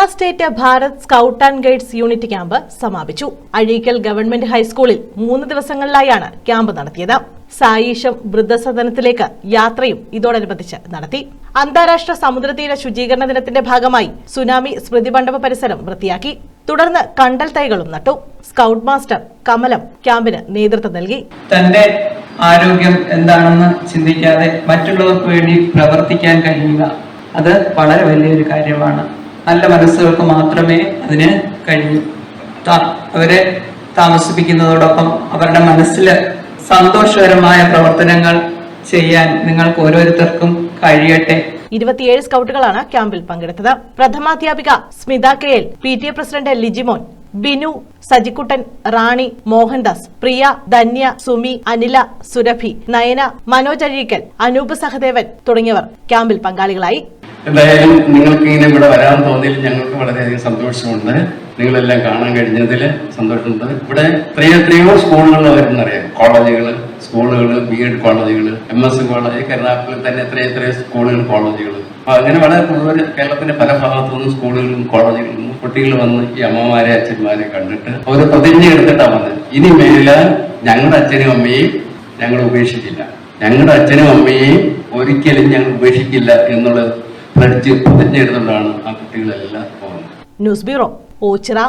Kerala state Bharat scout and guides unit camp സമാപിച്ചു. Azhikkal government ഹൈസ്കൂളിൽ മൂന്ന് ദിവസങ്ങളിലായാണ് ക്യാമ്പ് നടത്തിയത്. സായിഷം വൃദ്ധസദനത്തിലേക്ക് യാത്രയും ഇതോടനുബന്ധിച്ച് നടത്തി. അന്താരാഷ്ട്ര സമുദ്രതീര ശുചീകരണ ദിനത്തിന്റെ ഭാഗമായി സുനാമി സ്മൃതി മണ്ഡപ പരിസരം വൃത്തിയാക്കി. തുടർന്ന് കണ്ടൽ തൈകളും നട്ടു. സ്കൗട്ട് മാസ്റ്റർ കമലം ക്യാമ്പിന് നേതൃത്വം നൽകി. തന്റെ ആരോഗ്യം എന്താണെന്ന് ചിന്തിക്കാതെ മറ്റുള്ളവർക്ക് വേണ്ടി പ്രവർത്തിക്കാൻ കഴിയുക അത് വളരെ വലിയൊരു കാര്യമാണ്. നല്ല മനസ്സുകൾക്ക് മാത്രമേ അതിന് കഴിയൂ. അവരെ താമസിപ്പിക്കുന്നതോടൊപ്പം അവരുടെ മനസ്സിൽ സന്തോഷകരമായ പ്രവർത്തനങ്ങൾ ചെയ്യാൻ നിങ്ങൾക്ക് ഓരോരുത്തർക്കും കഴിയട്ടെ. ഇരുപത്തിയേഴ് സ്കൗട്ടുകളാണ് ക്യാമ്പിൽ പങ്കെടുത്തത്. പ്രഥമാധ്യാപിക Smitha K L P T A president Lijimon Binu Sajikuttan Rani Mohandas Priya Dhanya Sumi Anila Surabhi Nayana Manoj Azhikkal Anoop Sahadevan തുടങ്ങിയവർ ക്യാമ്പിൽ പങ്കാളികളായി. എന്തായാലും നിങ്ങൾക്ക് ഇങ്ങനെ ഇവിടെ വരാൻ തോന്നിയതിൽ ഞങ്ങൾക്ക് വളരെയധികം സന്തോഷമുണ്ട്. നിങ്ങളെല്ലാം കാണാൻ കഴിഞ്ഞതിൽ സന്തോഷമുണ്ട്. ഇവിടെ എത്രയോ എത്രയോ സ്കൂളുകൾ വരുന്നറിയാം കോളേജുകൾ സ്കൂളുകൾ ബി എഡ് കോളേജുകൾ എം എസ് കോളേജ് കേരളത്തിൽ തന്നെ എത്രയോ എത്രയോ സ്കൂളുകൾ കോളേജുകൾ. അപ്പൊ അങ്ങനെ വളരെ കൂടുതൽ കേരളത്തിന്റെ പല ഭാഗത്തു നിന്നും സ്കൂളുകളിലും കോളേജുകളിൽ നിന്നും കുട്ടികൾ വന്ന് ഈ അമ്മമാരെ അച്ഛന്മാരെ കണ്ടിട്ട് അവർ പ്രതിജ്ഞ എടുത്തിട്ടാണ് വന്നത്. ഇനി മേലാൽ ഞങ്ങളുടെ അച്ഛനും അമ്മയും ഞങ്ങൾ ഉപേക്ഷിച്ചില്ല ഞങ്ങളുടെ അച്ഛനും അമ്മയെയും ഒരിക്കലും ഞങ്ങൾ ഉപേക്ഷിക്കില്ല എന്നുള്ളത് പ്രതിജ്ഞ എടുത്തുകൊണ്ടാണ് ആ കുട്ടികളെല്ലാം പോകുന്നത്. News bureau Oachira.